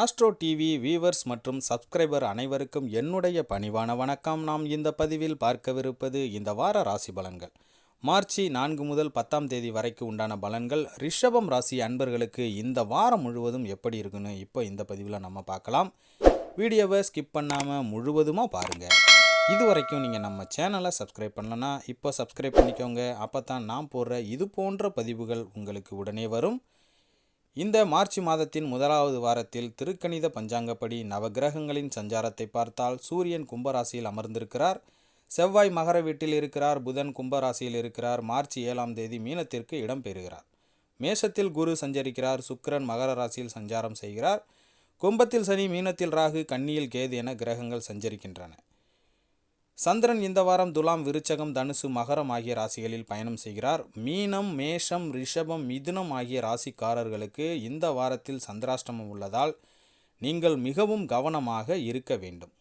Astro TV viewers மற்றும் subscriber அனைவருக்கும் என்னுடைய பணிவான வணக்கம். நாம் இந்த பதிவில் பார்க்கவிருப்பது இந்த வார ராசி பலன்கள். மார்ச் நான்கு முதல் பத்தாம் தேதி வரைக்கும் உண்டான பலன்கள். ரிஷபம் ராசி அன்பர்களுக்கு இந்த வாரம் முழுவதும் எப்படி இருக்குன்னு இப்போ இந்த பதிவில் நம்ம பார்க்கலாம். வீடியோவை ஸ்கிப் பண்ணாமல் முழுவதுமாக பாருங்கள் இது வரைக்கும் நீங்கள் நம்ம சேனலை சப்ஸ்கிரைப் பண்ணலன்னா இப்போ சப்ஸ்கிரைப் பண்ணிக்கோங்க. அப்போ தான் நான் போடுற இது போன்ற பதிவுகள் உங்களுக்கு உடனே வரும். இந்த மார்ச் மாதத்தின் முதலாவது வாரத்தில் திருக்கணித பஞ்சாங்கப்படி நவகிரகங்களின் சஞ்சாரத்தை பார்த்தால் சூரியன் கும்பராசியில் அமர்ந்திருக்கிறார். செவ்வாய் மகர வீட்டில் இருக்கிறார். புதன் கும்பராசியில் இருக்கிறார். மார்ச் ஏழாம் தேதி மீனத்திற்கு இடம் பெறுகிறார். மேஷத்தில் குரு சஞ்சரிக்கிறார். சுக்கிரன் மகர ராசியில் சஞ்சாரம் செய்கிறார். கும்பத்தில் சனி மீனத்தில் ராகு கன்னியில் கேது என கிரகங்கள் சஞ்சரிக்கின்றன. சந்திரன் இந்த வாரம் துலாம் விருச்சகம் தனுசு மகரம் ஆகிய ராசிகளில் பயணம் செய்கிறார். மீனம் மேஷம் ரிஷபம் மிதுனம் ஆகிய ராசிக்காரர்களுக்கு இந்த வாரத்தில் சந்திராஷ்டமம் உள்ளதால் நீங்கள் மிகவும் கவனமாக இருக்க வேண்டும்.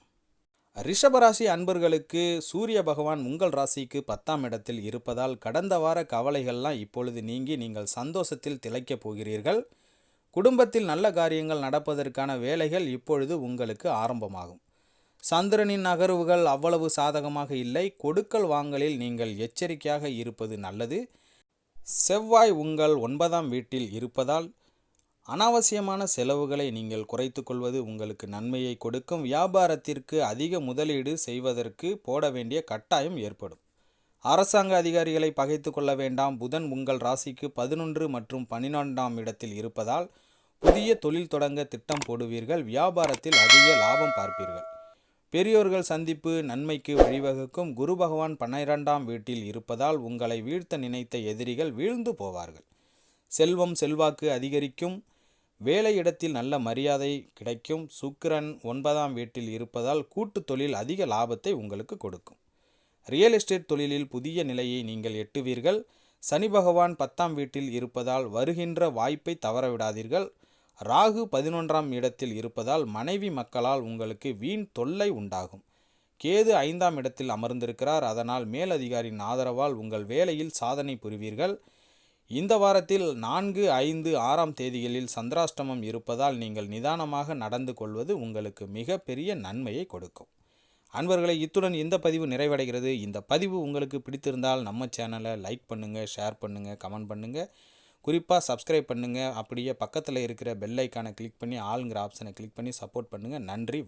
ரிஷபராசி அன்பர்களுக்கு சூரிய பகவான் உங்கள் ராசிக்கு பத்தாம் இடத்தில் இருப்பதால் கடந்த வார கவலைகள்லாம் இப்பொழுது நீங்கி நீங்கள் சந்தோஷத்தில் திளைக்கப் போகிறீர்கள். குடும்பத்தில் நல்ல காரியங்கள் நடப்பதற்கான வேலைகள் இப்பொழுது உங்களுக்கு ஆரம்பமாகும். சந்திரனின் நகர்வுகள் அவ்வளவு சாதகமாக இல்லை. கொடுக்கல் வாங்கலில் நீங்கள் எச்சரிக்கையாக இருப்பது நல்லது. செவ்வாய் உங்கள் ஒன்பதாம் வீட்டில் இருப்பதால் அனாவசியமான செலவுகளை நீங்கள் குறைத்து கொள்வது உங்களுக்கு நன்மையை கொடுக்கும். வியாபாரத்திற்கு அதிக முதலீடு செய்வதற்கு போட வேண்டிய கட்டாயம் ஏற்படும். அரசாங்க அதிகாரிகளை பகைத்து கொள்ள வேண்டாம். புதன் உங்கள் ராசிக்கு பதினொன்று மற்றும் பன்னிரெண்டாம் இடத்தில் இருப்பதால் புதிய தொழில் தொடங்க திட்டம் போடுவீர்கள். வியாபாரத்தில் அதிக லாபம் பார்ப்பீர்கள். பெரியோர்கள் சந்திப்பு நன்மைக்கு வழிவகுக்கும். குரு பகவான் பன்னிரெண்டாம் வீட்டில் இருப்பதால் உங்களை வீழ்த்த நினைத்த எதிரிகள் வீழ்ந்து போவார்கள். செல்வம் செல்வாக்கு அதிகரிக்கும். வேலையிடத்தில் நல்ல மரியாதை கிடைக்கும். சுக்கிரன் ஒன்பதாம் வீட்டில் இருப்பதால் கூட்டு தொழில் அதிக லாபத்தை உங்களுக்கு கொடுக்கும். ரியல் எஸ்டேட் தொழிலில் புதிய நிலையை நீங்கள் எட்டுவீர்கள். சனி பகவான் பத்தாம் வீட்டில் இருப்பதால் வருகின்ற வாய்ப்பை தவறவிடாதீர்கள். ராகு பதினொன்றாம் இடத்தில் இருப்பதால் மனைவி மக்களால் உங்களுக்கு வீண் தொல்லை உண்டாகும். கேது ஐந்தாம் இடத்தில் அமர்ந்திருக்கிறார். அதனால் மேலதிகாரியின் ஆதரவால் உங்கள் வேலையில் சாதனை புரிவீர்கள். இந்த வாரத்தில் நான்கு ஐந்து ஆறாம் தேதிகளில் சந்திராஷ்டமம் இருப்பதால் நீங்கள் நிதானமாக நடந்து கொள்வது உங்களுக்கு மிகப்பெரிய நன்மையை கொடுக்கும். அன்பர்களை இத்துடன் இந்த பதிவு நிறைவடைகிறது. இந்த பதிவு உங்களுக்கு பிடித்திருந்தால் நம்ம சேனலை லைக் பண்ணுங்கள் ஷேர் பண்ணுங்கள் கமெண்ட் பண்ணுங்கள் குறிப்பாக சப்ஸ்கிரைப் பண்ணுங்கள் அப்படியே பக்கத்தில் இருக்கிற பெல் ஐக்கானை கிளிக் பண்ணி ஆளுங்கிற ஆப்ஷனை கிளிக் பண்ணி சப்போர்ட் பண்ணுங்கள் நன்றி